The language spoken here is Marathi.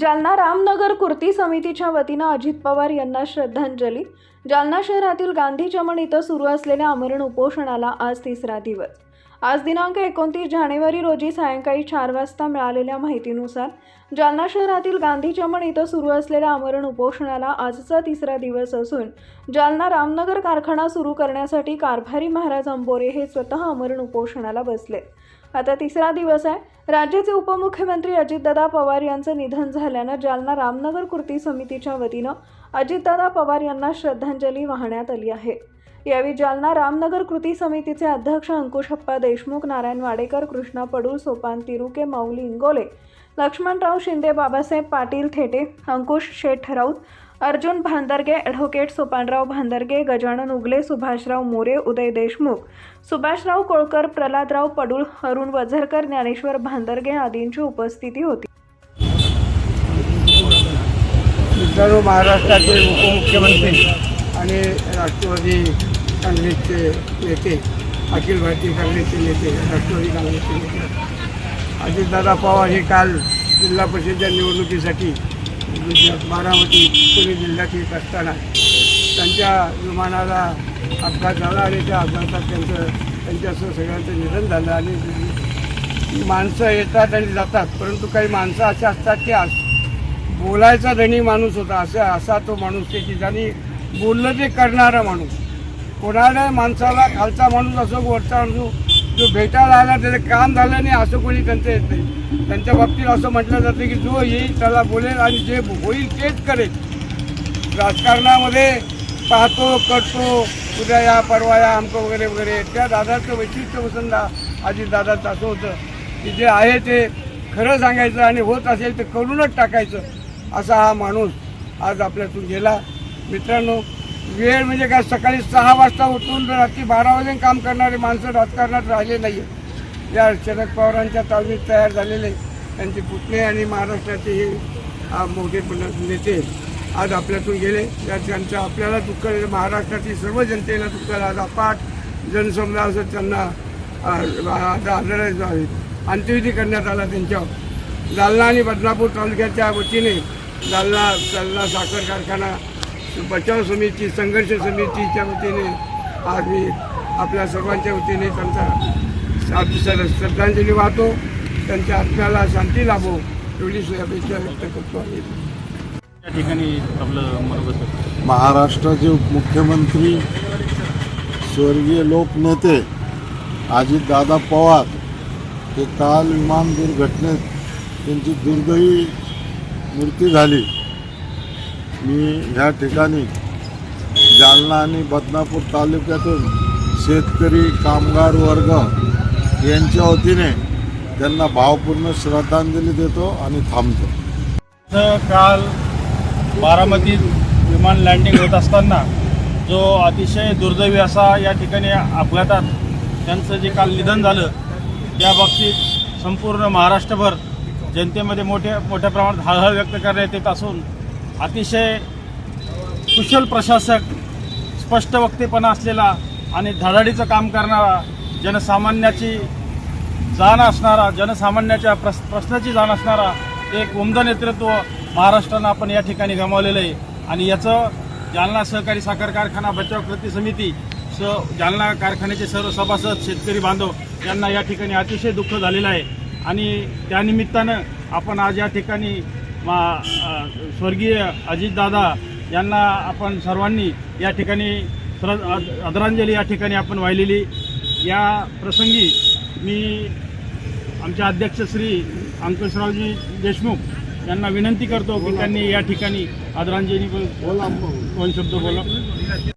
जालना रामनगर कुर्ती समितीच्या वतीनं अजित पवार यांना श्रद्धांजली. जालना शहरातील गांधी चमन इथं सुरू असलेल्या आमरण उपोषणाला आज तिसरा दिवस. आज दिनांक एकोणतीस जानेवारी रोजी सायंकाळी चार वाजता मिळालेल्या माहितीनुसार जालना शहरातील गांधी चमन इथं सुरू असलेल्या आमरण उपोषणाला आजचा तिसरा दिवस असून जालना रामनगर कारखाना सुरू करण्यासाठी कारभारी महाराज अंबोरे हे स्वतः आमरण उपोषणाला बसले आता तिसरा दिवस आहे. राज्याचे उपमुख्यमंत्री अजितदादा पवार यांचं निधन झाल्यानं जालना रामनगर कृती समितीच्या वतीनं अजितदादा पवार यांना श्रद्धांजली वाहण्यात आली आहे. यावेळी जालना रामनगर कृती समितीचे अध्यक्ष अंकुशप्पा देशमुख नारायण वाडेकर कृष्णा पडूळ सोपान तिरुके माऊली इंगोले लक्ष्मणराव शिंदे बाबासाहेब पाटील थेटे अंकुश शेठ राऊत अर्जुन भांदरगे ॲडव्होकेट सोपानराव भांदरगे गजानन उगले सुभाषराव मोरे उदय देशमुख सुभाषराव कोळकर प्रल्हादराव पडूळ अरुण वझरकर ज्ञानेश्वर भांदरगे आदींची उपस्थिती होती. महाराष्ट्राचे उपमुख्यमंत्री आणि राष्ट्रवादी काँग्रेसचे नेते अखिल भारतीय काँग्रेसचे नेते राष्ट्रवादी काँग्रेसचे नेते. अजितदादा पवार हे काल जिल्हा परिषदेच्या निवडणुकीसाठी बारामती पुणे जिल्ह्यात येत असताना त्यांच्या विमानाला अपघात झाला आणि त्या अपघातात त्यांचं त्यांच्यासह सगळ्यांचं निधन झालं आणि माणसं येतात आणि जातात परंतु काही माणसं अशा असतात की बोलायचा धनी माणूस होता असा असा तो माणूस की की ज्यांनी बोललं ते करणारा माणूस. कोणाला माणसाला खालचा माणूस असो वरचा असो जो भेटायला आला त्याचं काम झालं नाही असं कोणी त्यांचं येत नाही. त्यांच्या बाबतीत असं म्हटलं जातं की जो येईल त्याला बोलेल आणि जे होईल तेच करेल. राजकारणामध्ये पाहतो करतो उद्या या परवा या आमकं वगैरे वगैरे. त्या दादाचं वैशिष्ट्य वसंता आजी दादाचं असं होतं की जे आहे ते खरं सांगायचं आणि होत असेल तर करूनच टाकायचं असा हा माणूस आज आपल्यातून गेला. मित्रांनो वेळ म्हणजे काय? सकाळी सहा वाजता उठून रात्री बारा वाजून काम करणारे माणसं राजकारणात राहिले नाही या शरद पवारांच्या तालमीत तयार झालेले त्यांचे पुतणे आणि महाराष्ट्राचे हे मोठे नेते आज आपल्यातून गेले. या त्यांचं आपल्याला दुःख महाराष्ट्रातील सर्व जनतेला दुःख आज अपाट जनसमुदाय असं त्यांना आ, अंत्यविधी करण्यात आला त्यांच्यावर. जालना आणि बदनापूर तालुक्याच्या वतीने जालना जालना साखर कारखाना बचाव समिती संघर्ष समितीच्या वतीने आज मी आपल्या सर्वांच्या वतीने त्यांचा श्रद्धांजली वाहतो. त्यांच्या आत्म्याला शांती लाभो एवढी अपेक्षा व्यक्त करतो आणि त्या ठिकाणी आपलं. महाराष्ट्राचे उपमुख्यमंत्री स्वर्गीय लोकनेते अजितदादा पवार हे काल विमान दुर्घटनेत त्यांची दुर्दैवी मृत्यू झाली. मी ह्या ठिकाणी जालना आणि बदनापूर तालुक्यातून शेतकरी कामगार वर्ग यांच्या वतीने त्यांना भावपूर्ण श्रद्धांजली देतो आणि थांबतो. काल बारामतीत विमान लँडिंग होत असताना जो अतिशय दुर्दैवी असा या ठिकाणी अपघातात त्यांचं जे काल निधन झालं त्या बाबतीत संपूर्ण महाराष्ट्रभर जनतेमध्ये मोठ्या मोठ्या प्रमाणात हळहळ व्यक्त करण्यात येत असून अतिशय कुशल प्रशासक स्पष्ट वक्तेपणा असलेला आणि धडाडीचं काम करणारा जनसामान्याची जाण असणारा जनसामान्याच्या प्रस प्रश्नाची जाण असणारा एक उमद नेतृत्व महाराष्ट्रानं आपण या ठिकाणी गमावलेलं आहे. आणि याचं जालना सहकारी साखर कारखाना बचाव कृती समिती स जालना कारखान्याचे सर्व सभासद शेतकरी बांधव यांना या ठिकाणी अतिशय दुःख झालेलं आहे. आणि त्यानिमित्तानं आपण आज या ठिकाणी मा स्वर्गीय अजितदादा यांना आपण सर्वांनी या ठिकाणी श्र आदरांजली या ठिकाणी आपण वाहिलेली. या प्रसंगी मी आमचे अध्यक्ष श्री अंकुशरावजी देशमुख यांना विनंती करतो की त्यांनी या ठिकाणी आदरांजली दोन शब्द बोला.